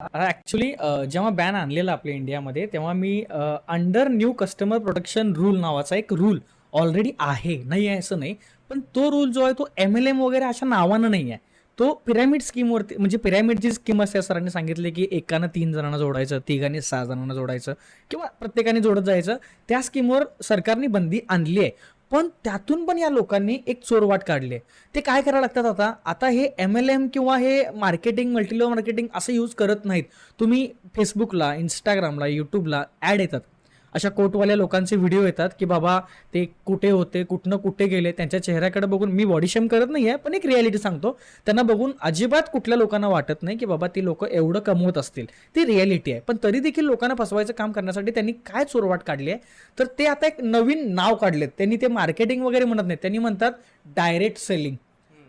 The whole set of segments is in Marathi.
ॲक्च्युली जेव्हा बॅन आणलेला आपल्या इंडियामध्ये तेव्हा मी under new customer protection rule नावाचा एक रूल ऑलरेडी आहे. नाही आहे असं नाही. पण तो रूल जो आहे तो एम एल एम वगैरे अशा नावानं नाही आहे तो पिरॅमिड स्कीमवरती म्हणजे पिरॅमिडची स्कीम असते सरांनी सांगितले की एकानं तीन जणांना जोडायचं तिघांनी सहा जणांना जोडायचं किंवा प्रत्येकाने जोडत जायचं त्या स्कीमवर सरकारने बंदी आणली आहे. पण त्यातून पण या लोकांनी एक चोरवाट काढली आहे. ते काय करायला लागतात आता? आता हे एम एल एम किंवा हे मार्केटिंग मल्टीलेवल मार्केटिंग असं यूज करत नाहीत. तुम्ही फेसबुकला इंस्टाग्रामला यूट्यूबला ॲड येतात. अशा कोटवाल्या लोकांचे व्हिडिओ येतात की बाबा ते कुठे होते कुठनं कुठे गेले त्यांच्या चेहऱ्याकडे बघून मी बॉडीशेम करत नाही आहे पण एक रियालिटी सांगतो. त्यांना बघून अजिबात कुठल्या लोकांना वाटत नाही की बाबा ती लोक एवढं कमवत असतील. ती रियालिटी आहे. पण तरी देखील लोकांना फसवायचं काम करण्यासाठी त्यांनी काय चोरवाट काढली आहे? तर ते आता एक नवीन नाव काढलेत. त्यांनी ते मार्केटिंग वगैरे म्हणत नाहीत. त्यांनी म्हणतात direct selling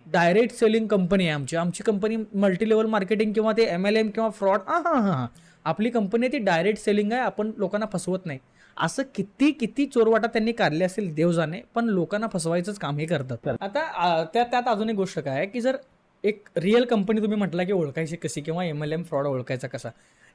direct selling company आहे आमची. आमची कंपनी मल्टी लेवल मार्केटिंग किंवा ते एम एल एम किंवा फ्रॉड हां हां हां हां. आपली कंपनी आहे ती डायरेक्ट सेलिंग आहे. आपण लोकांना फसवत नाही. असं किती किती चोरवाटा त्यांनी काढले असेल देव जाणे पण लोकांना फसवायचंच काम हे करतात. आता त्या त्यात अजून एक गोष्ट काय आहे की जर एक रिअल कंपनी तुम्ही म्हटला की ओळखायची कशी किंवा एम एल एम फ्रॉड ओळखायचा कसा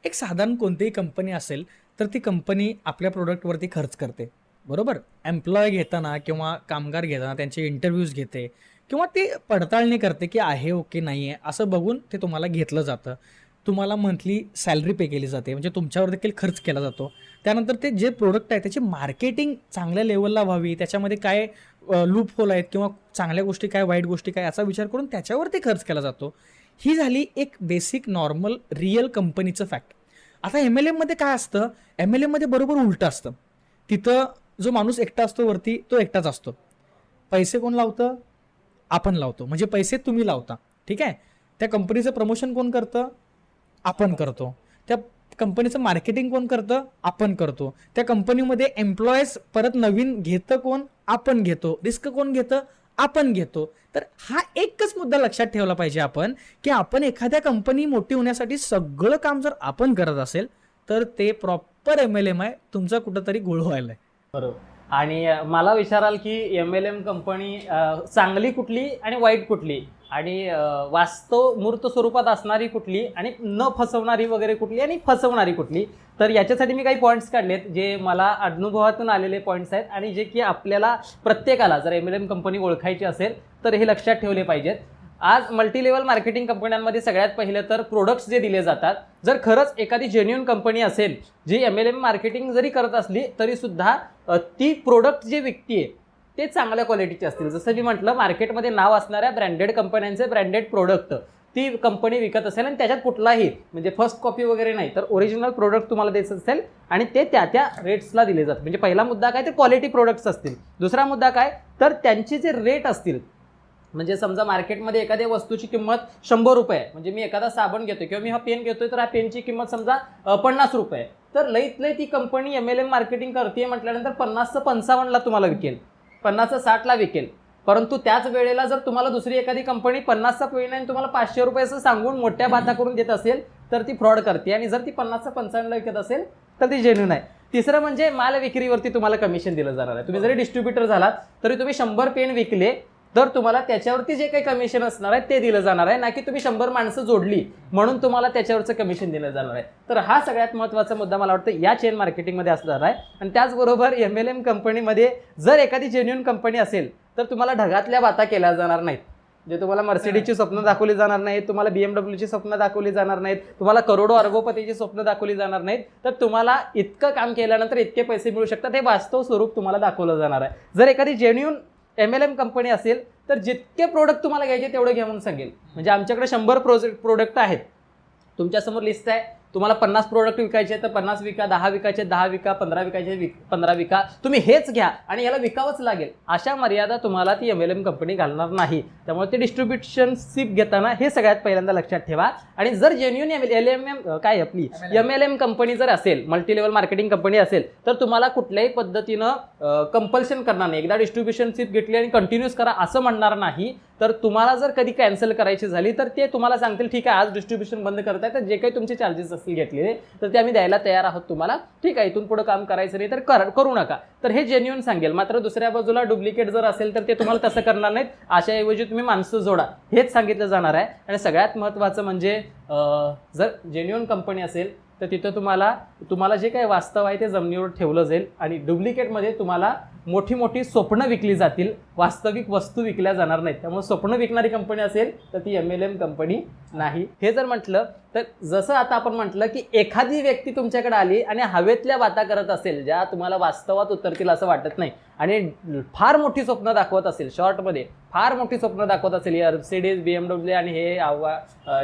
एक साधारण कोणतीही कंपनी असेल तर ती कंपनी आपल्या प्रोडक्टवरती खर्च करते. बरोबर? एम्प्लॉय घेताना किंवा कामगार घेताना त्यांचे इंटरव्ह्यूज घेते किंवा ते पडताळणी करते की आहे ओके नाही आहे असं बघून ते तुम्हाला घेतलं जातं. तुम्हाला मंथली सॅलरी पे केली जाते. म्हणजे तुमच्यावर देखील खर्च केला जातो. त्यानंतर ते जे प्रोडक्ट आहे त्याची मार्केटिंग चांगल्या लेवलला व्हावी. त्याच्यामध्ये काय लूप होल आहेत किंवा चांगल्या गोष्टी काय वाईट गोष्टी काय याचा विचार करून त्याच्यावरती खर्च केला जातो. ही झाली एक बेसिक नॉर्मल रिअल कंपनीचं फॅक्ट आता एम एल एममध्ये काय असतं? एम एल एममध्ये बरोबर उलटं असतं. तिथं जो माणूस एकटा असतो वरती तो एकटाच असतो. पैसे कोण लावतं? आपण लावतो. म्हणजे पैसे तुम्ही लावता. ठीक आहे? त्या कंपनीचं प्रमोशन कोण करतं? आपण करतो. त्या कंपनीचं मार्केटिंग कोण करतं? आपण करतो. त्या कंपनीमध्ये एम्प्लॉईज परत नवीन घेतं कोण? आपण घेतो. रिस्क कोण घेतं? आपण घेतो. तर हा एकच मुद्दा लक्षात ठेवला पाहिजे आपण की आपण एखाद्या कंपनी मोठी होण्यासाठी सगळं काम जर आपण करत असेल तर ते प्रॉपर एम एल एम आहे तुमचा कुठंतरी गोळ व्हायला आहे. बरोबर. आणि मला विचाराल की एम एल एम कंपनी चांगली कुठली आणि वाईट कुठली? आणि वास्तव मूर्त स्वरूपात असणारी कुठली आणि न फसवणारी वगैरे कुठली आणि फसवणारी कुठली तर याच्यासाठी मी काही पॉईंट्स काढलेत जे मला अनुभवातून आलेले पॉईंट्स आहेत आणि जे की आपल्याला प्रत्येकाला जर एम एल एम कंपनी ओळखायची असेल तर हे लक्षात ठेवले पाहिजेत. आज मल्टी लेवल मार्केटिंग कंपन्यांमध्ये सगळ्यात पहिलं तर प्रोडक्ट्स जे दिले जातात जर खरंच एखादी जेन्युन कंपनी असेल जी एम एल एम मार्केटिंग जरी करत असली तरीसुद्धा ती प्रोडक्ट जे आहे ते चांगल्या क्वालिटीचे असतील. जसं मी म्हटलं मार्केटमध्ये नाव असणाऱ्या ब्रँडेड कंपन्यांचे ब्रँडेड प्रोडक्ट ती कंपनी विकत असेल आणि त्याच्यात कुठलाही म्हणजे फर्स्ट कॉपी वगैरे नाही तर ओरिजिनल प्रोडक्ट तुम्हाला द्यायचं असेल आणि ते त्या त्या रेट्सला दिले जातात. म्हणजे पहिला मुद्दा काय ते क्वालिटी प्रोडक्ट्स असतील. दुसरा मुद्दा काय तर त्यांचे जे रेट असतील म्हणजे समजा मार्केटमध्ये एखाद्या वस्तूची किंमत शंभर रुपये म्हणजे मी एखादा साबण घेतोय किंवा मी हा पेन घेतोय तर हा पेनची किंमत समजा पन्नास रुपये तर लईत लई ती company M L M marketing करते म्हटल्यानंतर पन्नास पंचावन्नला तुम्हाला विकेल. पन्नासचा साठला विकेल. परंतु त्याच वेळेला जर तुम्हाला दुसरी एखादी कंपनी पन्नासचा पेन आणि तुम्हाला पाचशे रुपयाचं सांगून मोठ्या बाधा करून देत असेल तर ती फ्रॉड करते. आणि जर ती पन्नासचा पंचावन्नला विकत असेल तर ती जेन्यून आहे. तिसरं म्हणजे माल विक्रीवरती तुम्हाला कमिशन दिलं जाणार आहे. तुम्ही जरी डिस्ट्रीब्युटर झालात तरी तुम्ही शंभर पेन विकले तर तुम्हाला त्याच्यावरती जे काही कमिशन असणार आहे ते दिलं जाणार आहे. ना की तुम्ही शंभर माणसं जोडली म्हणून तुम्हाला त्याच्यावरचं कमिशन दिलं जाणार आहे. तर हा सगळ्यात महत्त्वाचा मुद्दा मला वाटतं या चेन मार्केटिंगमध्ये असणार आहे. आणि त्याचबरोबर एम एल एम कंपनीमध्ये जर एखादी जेन्युन कंपनी असेल तर तुम्हाला ढगातल्या बाता केल्या जाणार नाहीत. जे तुम्हाला मर्सिडीजची स्वप्न दाखवली जाणार नाहीत तुम्हाला बीएमडब्ल्यूची स्वप्न दाखवली जाणार नाहीत तुम्हाला करोडो अर्गोपतीची स्वप्न दाखवली जाणार नाहीत तर तुम्हाला इतकं काम केल्यानंतर इतके पैसे मिळू शकतात हे वास्तव स्वरूप तुम्हाला दाखवलं जाणार आहे. जर एखादी genuine M L M company असेल तर जितके प्रोडक्ट तुम्हाला घ्यायचे तेवढे घ्या म्हणून सांगेल. म्हणजे आमच्याकडे शंभर प्रोजेक्ट प्रोडक्ट आहेत. तुमच्यासमोर लिस्ट आहे. तुम्हाला पन्नास प्रोडक्ट विकायचे तर पन्नास विका दहा विकायचे दहा विका पंधरा विकायचे विक पंधरा विका. तुम्ही हेच घ्या आणि याला विकावंच लागेल. अशा मर्यादा तुम्हाला ती एम एल एम कंपनी घालणार नाही. त्यामुळे ते डिस्ट्रीब्युशनशिप घेताना हे सगळ्यात पहिल्यांदा लक्षात ठेवा. आणि जर genuine M L M M काय आपली? एम एल एम कंपनी जर असेल मल्टी लेवल मार्केटिंग कंपनी असेल तर तुम्हाला कुठल्याही पद्धतीनं कंपल्शन करणार नाही. एकदा डिस्ट्रीब्युशनशिप घेतली आणि कंटिन्यूस करा असं म्हणणार नाही. तर तुम्हाला जर कधी कॅन्सल करायची झाली तर ते तुम्हाला सांगतील ठीक आहे आज डिस्ट्रीब्युशन बंद करताय तर जे काही तुमचे चार्जेस असतील घेतलेले तर ते आम्ही द्यायला तयार आहोत तुम्हाला. ठीक आहे इथून पुढे काम करायचं नाही तर कर करू नका. तर हे जेन्युन सांगेल. मात्र दुसऱ्या बाजूला डुप्लिकेट जर असेल तर ते तुम्हाला तसं करणार नाहीत. अशाऐवजी तुम्ही माणसं जोडा. हेच सांगितलं जाणार आहे. आणि सगळ्यात महत्त्वाचं म्हणजे जर जेन्युन कंपनी असेल तर तिथं तुम्हाला तुम्हाला जे काही वास्तव आहे ते जमिनीवर ठेवलं जाईल. आणि डुप्लिकेटमध्ये तुम्हाला मोठी मोठी स्वप्न विकली जातील वास्तविक वस्तू विकल्या जाणार नाहीत. त्यामुळे स्वप्न विकणारी कंपनी असेल तर ती एम एल एम कंपनी नाही. हे जर म्हटलं तर जसं आता आपण म्हटलं की एखादी व्यक्ती तुमच्याकडे आली आणि हवेतल्या बाता करत असेल ज्या तुम्हाला वास्तवात उतरतील असं वाटत नाही आणि फार मोठी स्वप्न दाखवत असेल शॉर्टमध्ये फार मोठी स्वप्न दाखवत असेल मर्सिडीज बी एम डब्ल्यू आणि हे आव्हा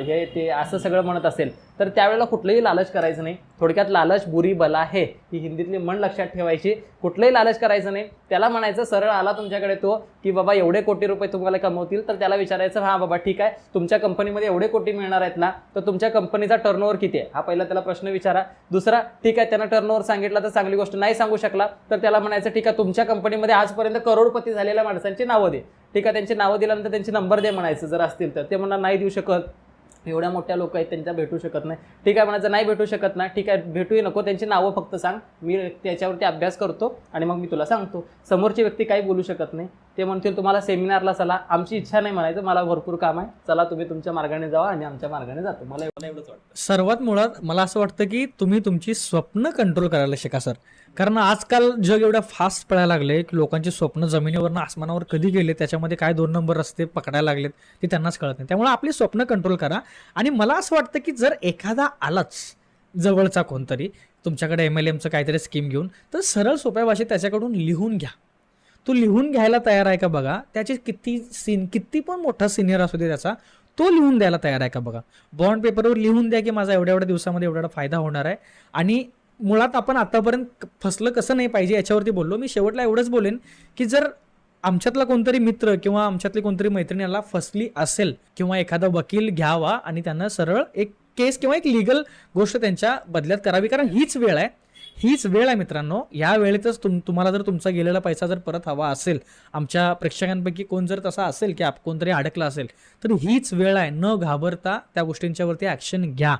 हे ते असं सगळं म्हणत असेल तर त्यावेळेला कुठलंही लालच करायचं नाही. थोडक्यात लालच बुरी बला आहे ही हिंदीतली म्हण लक्षात ठेवायची. कुठलंही लालच करायचं नाही. त्याला म्हणायचं सरळ आला तुमच्याकडे तो की बाबा एवढे कोटी रुपये तुम्हाला कमवतील तर त्याला विचारायचं हा बाबा ठीक आहे. तुमच्या कंपनीमध्ये एवढे कोटी मिळणार आहेत ना तर तुमच्या कंपनीचा टर्नओव्हर किती आहे? हा पहिला त्याला प्रश्न विचारा. दुसरा ठीक आहे त्यानं टर्नओव्हर सांगितला तर चांगली गोष्ट नाही सांगू शकला तर त्याला म्हणायचं ठीक आहे तुमच्या कंपनीमध्ये आजपर्यंत करोडपती झालेल्या माणसांची नावं दे. ठीक आहे त्यांची नावं दिल्यानंतर त्यांचे नंबर दे म्हणायचं जर असतील तर. ते म्हणणार नाही देऊ शकत. एवढ्या मोठ्या लोक आहेत त्यांच्या भेटू शकत नाही. ठीक आहे म्हणायचं नाही भेटू शकत नाही ठीक आहे भेटूही नको त्यांची नावं फक्त सांग. मी त्याच्यावरती अभ्यास करतो आणि मग मी तुला सांगतो. समोरची व्यक्ती काही बोलू शकत नाही. ते म्हणतील तुम्हाला सेमिनारला चला आमची इच्छा नाही म्हणायचं मला भरपूर काम आहे. चला तुम्ही तुमच्या मार्गाने जावा आणि आमच्या मार्गाने जातो. मला एवढं एवढंच वाटतं. सर्वात मुळात मला असं वाटतं की तुम्ही तुमची स्वप्न कंट्रोल करायला शिका सर कारण आजकाल जग एवढं फास्ट पळायला लागले की लोकांची स्वप्न जमिनीवरनं आसमानावर कधी गेले त्याच्यामध्ये काय दोन नंबर रस्ते पकडायला लागलेत ते त्यांनाच कळत नाही. त्यामुळे आपली स्वप्न कंट्रोल करा. आणि मला असं वाटतं की जर एखादा आलाच जवळचा कोणतरी तुमच्याकडे एम एल एमचं काहीतरी स्कीम घेऊन तर सरळ सोप्या भाषेत त्याच्याकडून लिहून घ्या. तो लिहून घ्यायला तयार आहे का बघा? त्याचे किती सीन किती पण मोठा सिनियर असू दे त्याचा तो लिहून द्यायला तयार आहे का बघा? बॉन्ड पेपरवर लिहून द्या की माझा एवढ्या एवढ्या दिवसामध्ये एवढा फायदा होणार आहे. आणि मुळात आपण आतापर्यंत फसलं कसं नाही पाहिजे याच्यावरती बोललो. मी शेवटला एवढंच बोलेन की जर आमच्यातला कोणतरी मित्र किंवा आमच्यातली कोणतरी मैत्रिणी याला फसली असेल किंवा एखादा वकील घ्यावा आणि त्यांना सरळ एक केस किंवा एक लिगल गोष्ट त्यांच्या बदल्यात करावी कारण हीच वेळ आहे. हीच वेळ आहे मित्रांनो. या वेळेतच तुम तुम्हाला जर तुमचा गेलेला पैसा जर परत हवा असेल आमच्या प्रेक्षकांपैकी कोण जर तसा असेल की आप कोणतरी अडकला असेल तर हीच वेळ आहे. न घाबरता त्या गोष्टींच्यावरती ॲक्शन घ्या.